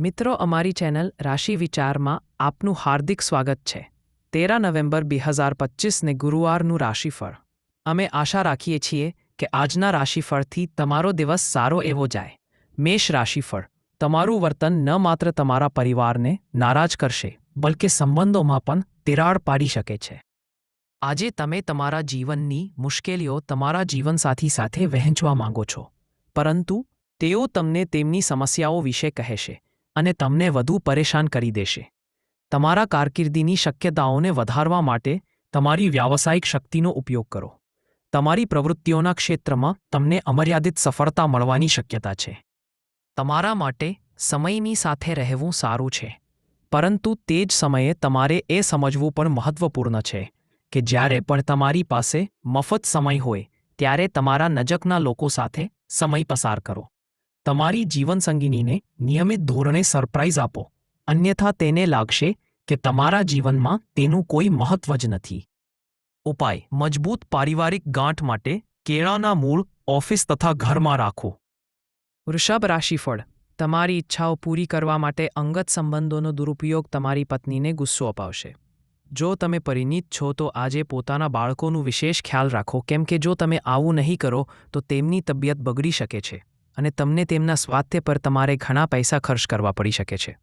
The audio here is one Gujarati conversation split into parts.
મિત્રો, અમારી ચેનલ રાશિ વિચારમાં આપનું હાર્દિક સ્વાગત છે. તેરા નવેમ્બર બે હજાર પચીસને ગુરુવારનું રાશિફળ. અમે આશા રાખીએ છીએ કે આજના રાશિફળથી તમારો દિવસ સારો એવો જાય. મેષ રાશિફળ. તમારું વર્તન ન માત્ર તમારા પરિવારને નારાજ કરશે, બલકે સંબંધોમાં પણ તિરાડ પાડી શકે છે. આજે તમે તમારા જીવનની મુશ્કેલીઓ તમારા જીવનસાથી સાથે વહેંચવા માંગો છો. પરંતુ તેઓ તમને તેમની સમસ્યાઓ વિશે કહેશે. અને તમને વધુ પરેશાન કરી દેશે. તમારા કારકિર્દીની શક્યતાઓને વધારવા માટે તમારી વ્યાવસાયિક શક્તિનો ઉપયોગ કરો. તમારી પ્રવૃત્તિઓના ક્ષેત્રમાં તમને અમર્યાદિત સફળતા મળવાની શક્યતા છે. તમારા માટે સમયની સાથે રહેવું સારું છે. પરંતુ તે જ સમયે તમારે એ સમજવું પણ મહત્વપૂર્ણ છે કે જ્યારે પણ તમારી પાસે મફત સમય હોય, ત્યારે તમારા નજકના લોકો સાથે સમય પસાર કરો. તમારી જીવનસંગીનીને નિયમિત ધોરણે સરપ્રાઇઝ આપો. અન્યથા તેને લાગશે કે તમારા જીવનમાં તેનું કોઈ મહત્વ જ નથી. ઉપાય. મજબૂત પારિવારિક ગાંઠ માટે કેળાના મૂળ ઓફિસ તથા ઘરમાં રાખો. વૃષભ રાશિફળ. તમારી ઈચ્છાઓ પૂરી કરવા માટે અંગત સંબંધોનો દુરુપયોગ તમારી પત્નીને ગુસ્સો અપાવશે. જો તમે પરિણીત છો તો આજે પોતાના બાળકોનું વિશેષ ખ્યાલ રાખો, કેમ કે જો તમે આવું નહીં કરો, તો તેમની તબિયત બગડી શકે છે. અને તમને તેમના સ્વાસ્થ્ય પર તમારે ઘણા પૈસા ખર્ચ કરવા પડી શકે છે.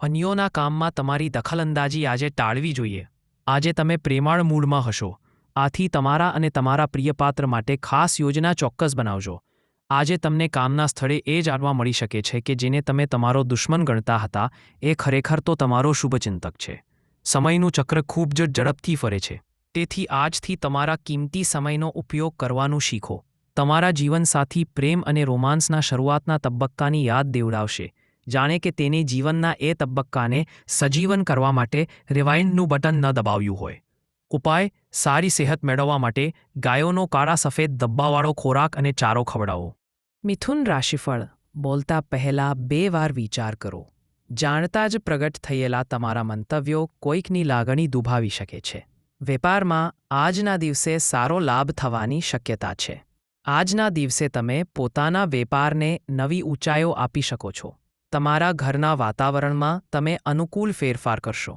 અન્યોના કામમાં તમારી દખલંદાજી આજે ટાળવી જોઈએ. આજે તમે પ્રેમાળ મૂડમાં હશો. આથી તમારા અને તમારા પ્રિયપાત્ર માટે ખાસ યોજના ચોક્કસ બનાવજો. આજે તમને કામના સ્થળે એ જાણવા મળી શકે છે કે જેને તમે તમારો દુશ્મન ગણતા હતા, એ ખરેખર તો તમારો શુભચિંતક છે. સમયનું ચક્ર ખૂબ જ ઝડપથી ફરે છે. તેથી આજથી તમારા કિંમતી સમયનો ઉપયોગ કરવાનું શીખો. તમારા જીવનસાથી પ્રેમ અને રોમાન્સના શરૂઆતના તબક્કાની યાદ દેવડાવશે. જાણે કે તેને જીવનના એ તબક્કાને સજીવન કરવા માટે રિવાઇન્ડનું બટન ન દબાવ્યું હોય. ઉપાય, સારી સેહત મેળવવા માટે ગાયોનો કાળા સફેદ ધબ્બાવાળો ખોરાક અને ચારો ખવડાવો. મિથુન રાશિફળ, બોલતા પહેલા બે વાર વિચાર કરો. જાણતા જ પ્રગટ થયેલા તમારા મંતવ્યો કોઈકની લાગણી દુભાવી શકે છે. વેપારમાં આજના દિવસે સારો લાભ થવાની શક્યતા છે. આજના દિવસે તમે પોતાના વેપારને નવી ઊંચાઈઓ આપી શકો છો. તમારા ઘરના વાતાવરણમાં તમે અનુકૂળ ફેરફાર કરશો.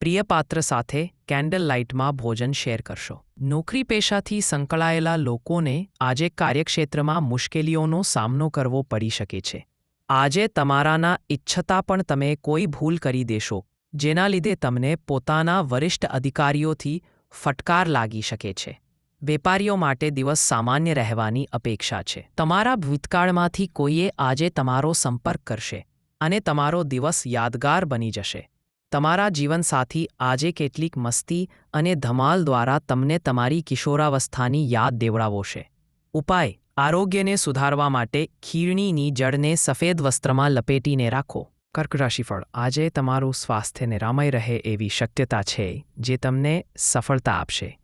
પ્રિય પાત્ર સાથે કેન્ડલ લાઇટમાં ભોજન શેર કરશો. નોકરી પેશાથી સંકળાયેલા લોકોને આજે કાર્યક્ષેત્રમાં મુશ્કેલીઓનો સામનો કરવો પડી શકે છે. આજે તમારાના ઈચ્છતા પણ તમે કોઈ ભૂલ કરી દેશો, જેના લીધે તમને પોતાના વરિષ્ઠ અધિકારીઓથી ફટકાર લાગી શકે છે. વેપારીઓ માટે દિવસ સામાન્ય રહેવાની અપેક્ષા છે. તમારા ભૂતકાળમાંથી કોઈએ આજે તમારો સંપર્ક કરશે અને તમારો દિવસ યાદગાર બની જશે. તમારા જીવનસાથી આજે કેટલીક મસ્તી અને ધમાલ દ્વારા તમને તમારી કિશોરાવસ્થાની યાદ દેવડાવોશે. ઉપાય, આરોગ્યને સુધારવા માટે ખીરણીની જળને સફેદ વસ્ત્રમાં લપેટીને રાખો. કર્ક રાશિફળ, આજે તમારું સ્વાસ્થ્ય નિરામય રહે એવી શક્યતા છે, જે તમને સફળતા આપશે.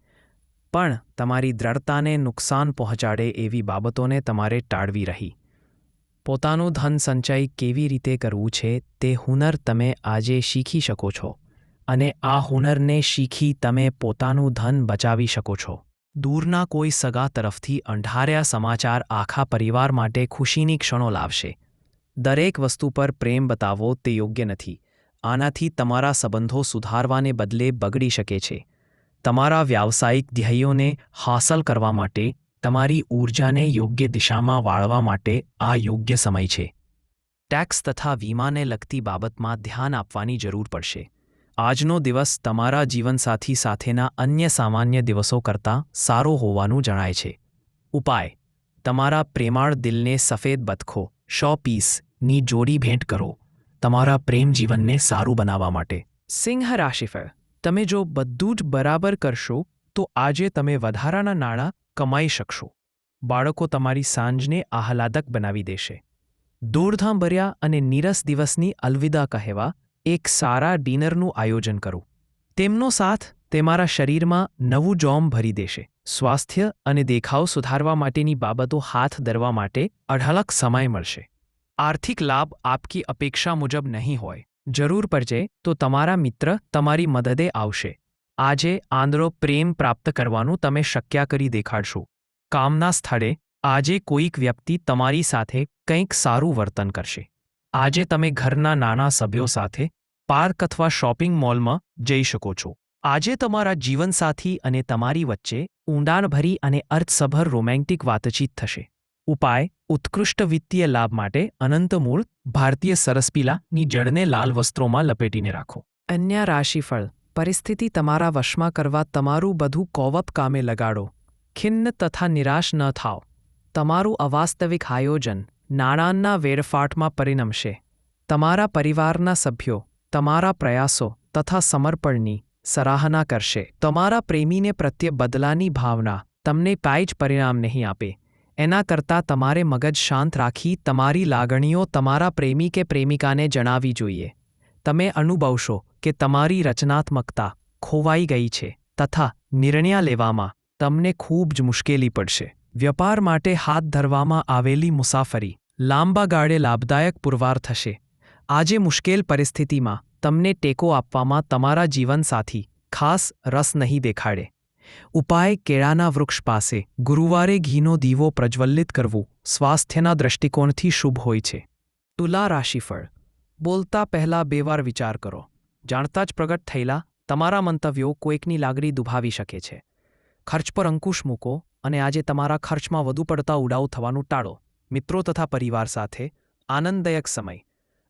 પણ તમારી દ્રઢતાને નુકસાન પહોંચાડે એવી બાબતોને તમારે ટાળવી રહી. પોતાનું ધન સંચય કેવી રીતે કરવું છે તે હુનર તમે આજે શીખી શકો છો અને આ હુનરને શીખી તમે પોતાનું ધન બચાવી શકો છો. દૂરના કોઈ સગા તરફથી અંધાર્યા સમાચાર આખા પરિવાર માટે ખુશીની ક્ષણો લાવશે. દરેક વસ્તુ પર પ્રેમ બતાવવો તે યોગ્ય નથી. આનાથી તમારા સંબંધો સુધારવાને બદલે બગડી શકે છે. તમારા વ્યાવસાયિક ધ્યેયોને હાંસલ કરવા માટે, તમારી ઊર્જાને યોગ્ય દિશામાં વાળવા માટે આ યોગ્ય સમય છે. ટેક્સ તથા વીમાને લગતી બાબતમાં ધ્યાન આપવાની જરૂર પડશે. આજનો દિવસ તમારા જીવનસાથી સાથેના અન્ય સામાન્ય દિવસો કરતાં સારો હોવાનું જણાય છે. ઉપાય. તમારા પ્રેમાળ દિલને સફેદ બતખો, શો પીસની જોડી ભેટ કરો. તમારા પ્રેમ જીવનને સારું બનાવવા માટે. સિંહ રાશિફળ તમે જો બધું જ બરાબર કરશો, તો આજે તમે વધારાના નાણાં કમાઈ શકશો. બાળકો તમારી સાંજને આહલાદક બનાવી દેશે. દોડધામ ભર્યા અને નીરસ દિવસની અલવિદા કહેવા એક સારા ડિનરનું આયોજન કરો. તેમનો સાથ તમારા શરીરમાં નવું જોમ ભરી દેશે. સ્વાસ્થ્ય અને દેખાવ સુધારવા માટેની બાબતો હાથ ધરવા માટે અઢળક સમય મળશે. આર્થિક લાભ આપકી અપેક્ષા મુજબ નહીં હોય. જરૂર પડશે તો તમારા મિત્ર તમારી મદદે આવશે. આજે આંદ્રો પ્રેમ પ્રાપ્ત કરવાનું તમે શક્ય કરી દેખાડશો. કામના સ્થળે આજે કોઈક વ્યક્તિ તમારી સાથે કંઈક સારું વર્તન કરશે. આજે તમે ઘરના નાના સભ્યો સાથે પાર્ક અથવા શોપિંગ મોલમાં જઈ શકો છો. આજે તમારા જીવનસાથી અને તમારી વચ્ચે ઊંડાણભરી અને અર્થસભર રોમેન્ટિક વાતચીત થશે. ઉપાય, ઉત્કૃષ્ટ વિત્તીય લાભ માટે અનંતમૂળ ભારતીય સરસપીલાની જળને લાલ વસ્ત્રોમાં લપેટીને રાખો. અન્ય રાશિફળ. પરિસ્થિતિ તમારા વશમાં કરવા તમારું બધું કોવપ કામે લગાડો. ખિન્ન તથા નિરાશ ન થાઓ. તમારું અવાસ્તવિક આયોજન નાણાંના વેડફાટમાં પરિણમશે. તમારા પરિવારના સભ્યો, તમારા પ્રયાસો તથા સમર્પણની સરાહના કરશે. તમારા પ્રેમીને પ્રત્યે બદલાની ભાવના તમને કાંઈ જ પરિણામ નહીં આપે. એના કરતાં તમારે મગજ શાંત રાખી તમારી લાગણીઓ તમારા પ્રેમી કે પ્રેમિકાને જણાવી જોઈએ. તમે અનુભવશો કે તમારી રચનાત્મકતા ખોવાઈ ગઈ છે તથા નિર્ણય લેવામાં તમને ખૂબ જ મુશ્કેલી પડશે. વ્યાપાર માટે હાથ ધરવામાં આવેલી મુસાફરી લાંબા ગાળે લાભદાયક પુરવાર થશે. આજે મુશ્કેલ પરિસ્થિતિમાં તમને ટેકો આપવામાં તમારા જીવનસાથી ખાસ રસ નહીં દેખાડે. ઉપાય કેળાના વૃક્ષ પાસે. ગુરુવારે ઘીનો દીવો પ્રજ્વલિત કરવું. સ્વાસ્થ્યના દ્રષ્ટિકોણથી શુભ હોય છે. તુલા રાશિફળ. બોલતા પહેલા બે વાર વિચાર કરો. જાણતા જ પ્રગટ થયેલા, તમારા મંતવ્યો કોઈકની લાગણી દુભાવી શકે છે. ખર્ચ પર અંકુશ મૂકો અને આજે તમારા ખર્ચમાં વધુ પડતા ઉડાવ થવાનું ટાળો. મિત્રો તથા પરિવાર સાથે, આનંદદાયક સમય.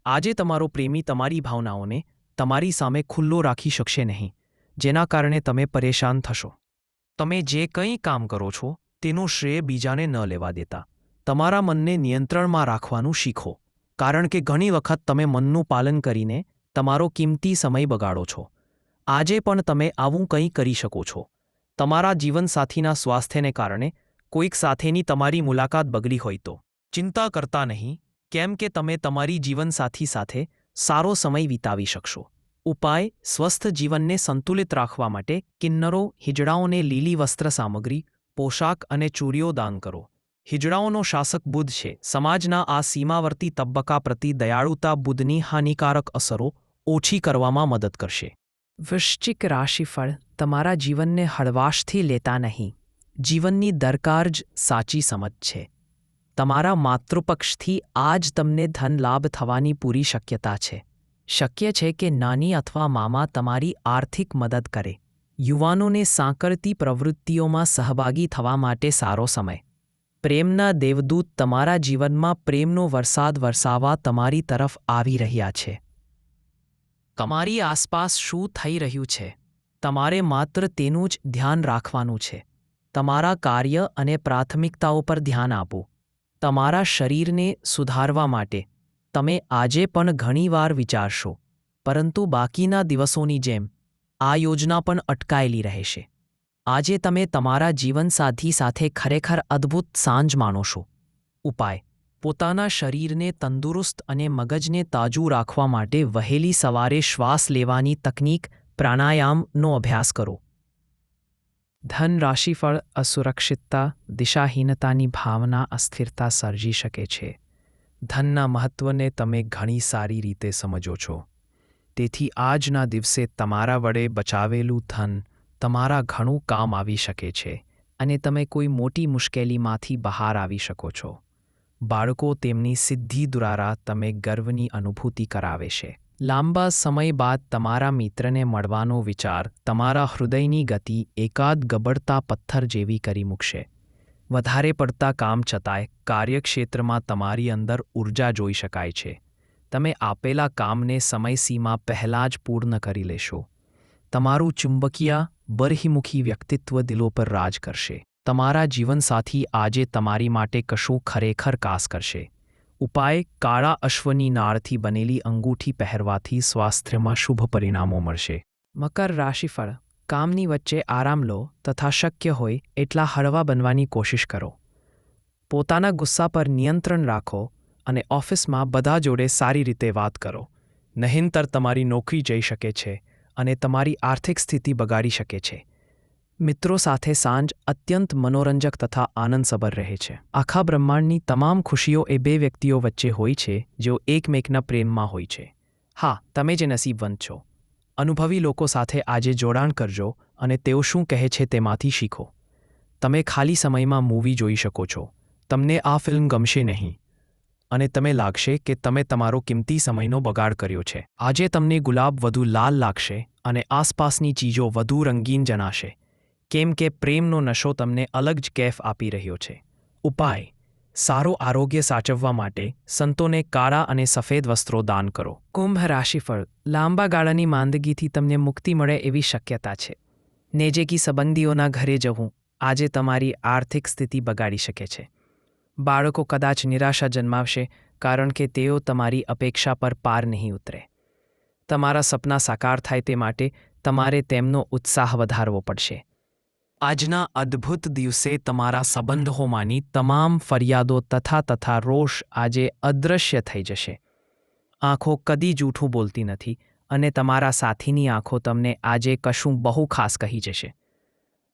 આજે તમારો પ્રેમી તમારી ભાવનાઓને તમારી સામે ખુલ્લો રાખી શકશે નહીં, જેના કારણે તમે પરેશાન થશો. તમે જે કંઈ કામ કરો છો, તેનું શ્રેય બીજાને ન લેવા દેતા. તમારા મનને નિયંત્રણમાં રાખવાનું શીખો. કારણ કે ઘણી વખત તમે મનનું પાલન કરીને તમારો કિંમતી સમય બગાડો છો. આજે પણ તમે આવું કંઈ કરી શકો છો. તમારા જીવનસાથીના સ્વાસ્થ્યને કારણે કોઈક સાથેની તમારી મુલાકાત બગડી હોય તો. ચિંતા કરતા નહીં, કેમ કે તમે તમારી જીવનસાથી સાથે સારો સમય વિતાવી શકશો. ઉપાય સ્વસ્થ જીવનને સંતુલિત રાખવા માટે કિન્નરો હિજડાઓને લીલી વસ્ત્ર સામગ્રી, પોશાક અને ચૂરીઓ દાન કરો. હિજડાઓનો શાસક બુધ છે. સમાજના આ સીમાવર્તી તબક્કા પ્રતિ દયાળુતા બુધની હાનિકારક અસરો ઓછી કરવામાં મદદ કરશે. વૃશ્ચિક રાશિફળ તમારા જીવનને હળવાશથી લેતા નહીં. જીવનની દરકાર જ સાચી સમજ છે. તમારા માતૃપક્ષથી આજ તમને ધન લાભ થવાની પૂરી શક્યતા છે. શક્ય છે કે નાની અથવા મામા તમારી આર્થિક મદદ કરે. યુવાનોને સાંકળતી પ્રવૃત્તિઓમાં સહભાગી થવા માટે સારો સમય. પ્રેમના દેવદૂત તમારા જીવનમાં પ્રેમનો વરસાદ વરસાવવા તમારી તરફ આવી રહ્યા છે. તમારી આસપાસ શું થઈ રહ્યું છે? તમારે માત્ર તેનું જ ધ્યાન રાખવાનું છે. તમારા કાર્ય અને પ્રાથમિકતાઓ પર ધ્યાન આપો. તમારા શરીરને સુધારવા માટે તમે આજે પણ ઘણીવાર વિચારશો, પરંતુ બાકીના દિવસોની જેમ, આ યોજના પણ અટકાયેલી રહેશે. આજે તમે તમારા જીવનસાથી સાથે ખરેખર અદ્ભુત સાંજ માણોશો ઉપાય, પોતાના શરીરને તંદુરસ્ત અને મગજને તાજું રાખવા માટે વહેલી સવારે શ્વાસ લેવાની તકનીક પ્રાણાયામનો અભ્યાસ કરો. ધન રાશિફળ, અસુરક્ષિતતા, દિશાહીનતાની ભાવના, અસ્થિરતા સર્જી શકે છે. ધનના મહત્ત્વને તમે ઘણી સારી રીતે સમજો છો. તેથી આજના દિવસે તમારા વડે બચાવેલું ધન તમારા ઘણું કામ આવી શકે છે અને તમે કોઈ મોટી મુશ્કેલીમાંથી બહાર આવી શકો છો. બાળકો તેમની સિદ્ધિ દ્વારા તમે ગર્વની અનુભૂતિ કરાવે છે. લાંબા સમય બાદ તમારા મિત્રને મળવાનો વિચાર તમારા હૃદયની ગતિ એકાદ ગબડતા પથ્થર જેવી કરી મૂકશે. વધારે પડતા કામ છતાંય કાર્યક્ષેત્રમાં તમારી અંદર ઊર્જા જોઈ શકાય છે. તમે આપેલા કામને સમયસીમા પહેલાં જ પૂર્ણ કરી લેશો. તમારું ચુંબકીય, બરહિમુખી વ્યક્તિત્વ દિલો પર રાજ કરશે. તમારા જીવનસાથી આજે તમારી માટે કશું ખરેખર કાસ કરશે. ઉપાય, કાળા અશ્વની નાળથી બનેલી અંગૂઠી પહેરવાથી સ્વાસ્થ્યમાં શુભ પરિણામો મળશે. મકર રાશિફળ કામની વચ્ચે આરામ લો તથા શક્ય હોય એટલા હળવા બનવાની કોશિશ કરો. પોતાના ગુસ્સા પર નિયંત્રણ રાખો અને ઓફિસમાં બધા જોડે સારી રીતે વાત કરો. નહીંતર તમારી નોકરી જઈ શકે છે અને તમારી આર્થિક સ્થિતિ બગાડી શકે છે. મિત્રો સાથે સાંજ અત્યંત મનોરંજક તથા આનંદસભર રહે છે. આખા બ્રહ્માંડની તમામ ખુશીઓ એ બે વ્યક્તિઓ વચ્ચે હોય છે, જેઓ એકમેકના પ્રેમમાં હોય છે. હા, તમે જે નસીબવંત છો. અનુભવી લોકો સાથે આજે જોડાણ કરજો અને તેઓ શું કહે છે તેમાંથી શીખો. તમે ખાલી સમયમાં મૂવી જોઈ શકો છો. તમને આ ફિલ્મ ગમશે નહીં. અને તમે લાગશે કે તમે તમારો કિંમતી સમયનો બગાડ કર્યો છે. આજે તમને ગુલાબ વધુ લાલ લાગશે અને આસપાસની ચીજો વધુ રંગીન જણાશે. કેમ કે પ્રેમનો નશો તમને અલગ જ કેફ આપી રહ્યો છે. ઉપાય. સારું આરોગ્ય સાચવવા માટે સંતોને કાળા અને સફેદ વસ્ત્રો દાન કરો. કુંભ રાશિફળ. લાંબા ગાળાની માંદગીથી તમને મુક્તિ મળે એવી શક્યતા છે. નેજેકી સંબંધીઓના ઘરે જવું આજે તમારી આર્થિક સ્થિતિ બગાડી શકે છે. બાળકો કદાચ નિરાશા જન્માવશે કારણ કે તેઓ તમારી અપેક્ષા પર પાર નહીં ઉતરે. તમારા સપના સાકાર થાય તે માટે તમારે તેમનો ઉત્સાહ વધારવો પડશે. આજના અદ્ભુત દિવસે તમારા સંબંધોમાંની તમામ ફરિયાદો તથા તથા રોષ આજે અદૃશ્ય થઈ જશે. આંખો કદી જૂઠું બોલતી નથી અને તમારા સાથીની આંખો તમને આજે કશું બહુ ખાસ કહી જશે.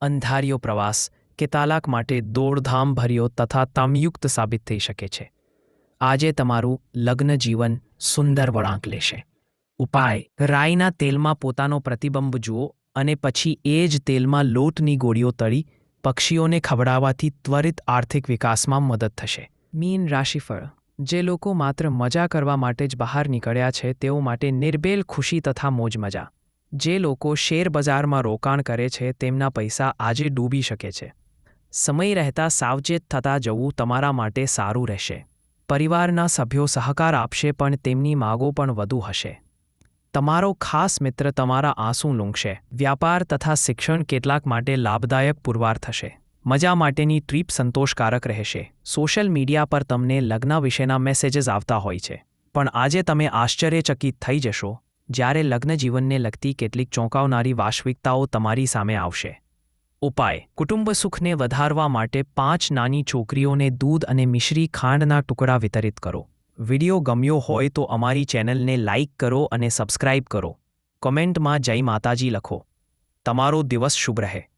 અંધારિયો પ્રવાસ કે તાલાક માટે દોડધામ ભર્યો તથા તમયુક્ત સાબિત થઈ શકે છે. આજે તમારું લગ્ન જીવન સુંદર વળાંક લેશે. ઉપાય રાઈના તેલમાં પોતાનો પ્રતિબંબ જુઓ અને પછી એ જ તેલમાં લોટની ગોળીઓ તળી પક્ષીઓને ખવડાવવાથી ત્વરિત આર્થિક વિકાસમાં મદદ થશે. મીન રાશિફળ. જે લોકો માત્ર મજા કરવા માટે જ બહાર નીકળ્યા છે, તેઓ માટે નિર્બેલ ખુશી તથા મોજ મજા જે લોકો શેર બજારમાં રોકાણ કરે છે, તેમના પૈસા આજે ડૂબી શકે છે. સમય રહેતા સાવચેત થતા જવું તમારા માટે સારું રહેશે. પરિવારના સભ્યો સહકાર આપશે, પણ તેમની માગો પણ વધુ હશે. તમારો ખાસ મિત્ર તમારા આંસુ લૂંઘશે વ્યાપાર તથા શિક્ષણ કેટલાક માટે લાભદાયક પુરવાર થશે. મજા માટેની ટ્રીપ સંતોષકારક રહેશે. સોશિયલ મીડિયા પર તમને લગ્ન વિશેના મેસેજીસ આવતા હોય છે. પણ આજે તમે આશ્ચર્યચકિત થઈ જશો જ્યારે લગ્ન જીવનને લગતી કેટલીક ચોંકાવનારી વાસ્તવિકતાઓ તમારી સામે આવશે. ઉપાય. કુટુંબ સુખને વધારવા માટે પાંચ નાની છોકરીઓને દૂધ અને મિશ્રી ખાંડના ટુકડા વિતરિત કરો. વિડિયો ગમ્યો હોય તો અમારી ચેનલને લાઇક કરો અને સબસ્ક્રાઇબ કરો. કોમેન્ટમાં જય માતાજી લખો. તમારો દિવસ શુભ રહે.